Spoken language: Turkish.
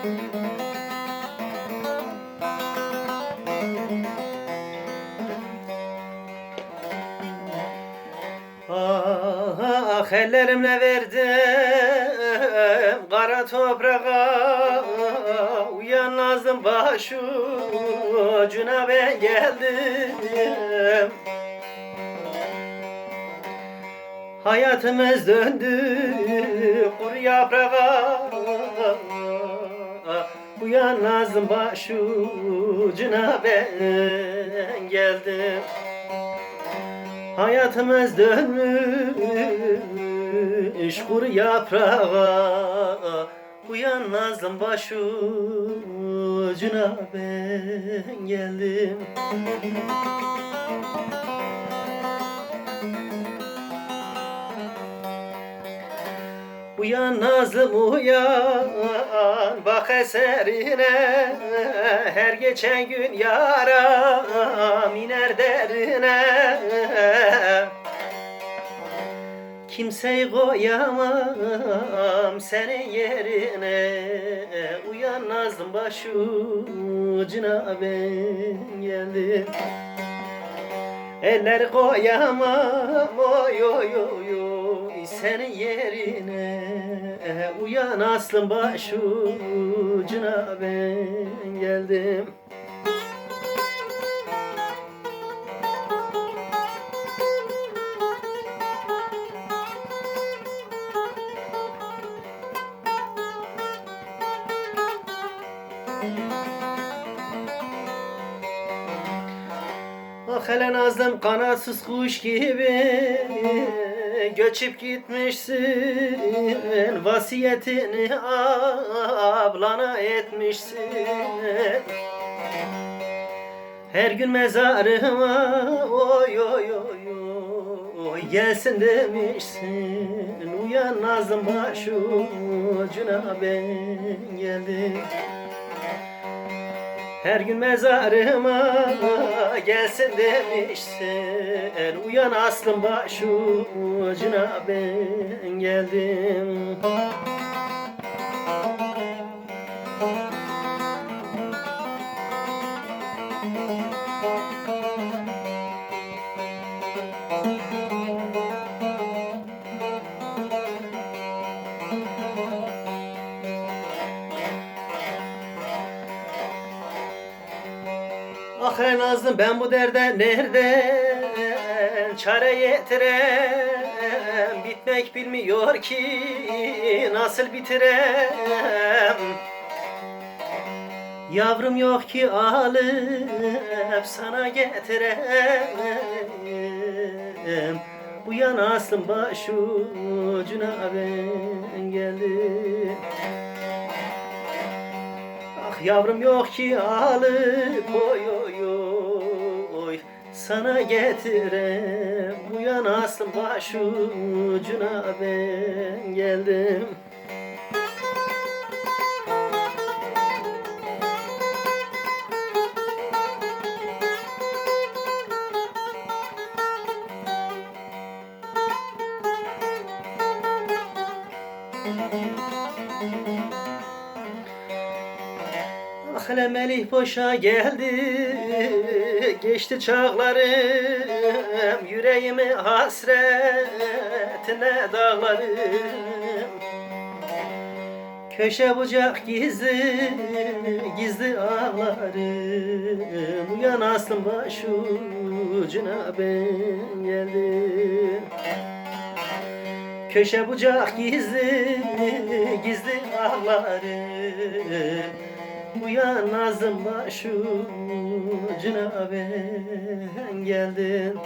Ah ellerimle verdim kara toprağa. Uyan nazım başucuna ben geldim. Hayatımız döndü kuru yaprağa Uyan nazım başucuna ben geldim. Hayatımız dönmüş kuru yaprağa. Uyan nazlım başucuna ben geldim Uyan nazlım uyan bak eserine Her geçen gün yaram iner derine. Kimseyi koyamam senin yerine. Uyan nazlım başucuna ben geldim. Eller koyamam oy oy oy oy senin yerine. Uyan aslım başucuna ben geldim Ah hele nazlım kanatsız kuş gibi Göçüp gitmişsin Vasiyetini ablana etmişsin. Her gün mezarıma oy oy oy oy Gelsin demişsin. Uyan nazım başucuna ben geldim her gün mezarıma gelsin demişsin. Uyan aslım başucuna ben geldim Ah ey Nazlım ben bu derde nereden çare getirem Bitmek bilmiyor ki nasıl bitirem? Yavrum yok ki alıp sana getirem. Bu yan aslım başucuna ben geldim yavrum yok ki alıp oy oy oy. Sana getirem Bu yan aslım başucuna ben geldim Ah hele Melih boşa geldi. Geçti çağlarım Yüreğimi hasretine dağlarım. Köşe bucak gizli Gizli ağlarım. Uyan aslım başucuna ben geldim. Köşe bucak gizli Gizli ağlarım Uyan nazım başucuna ben geldim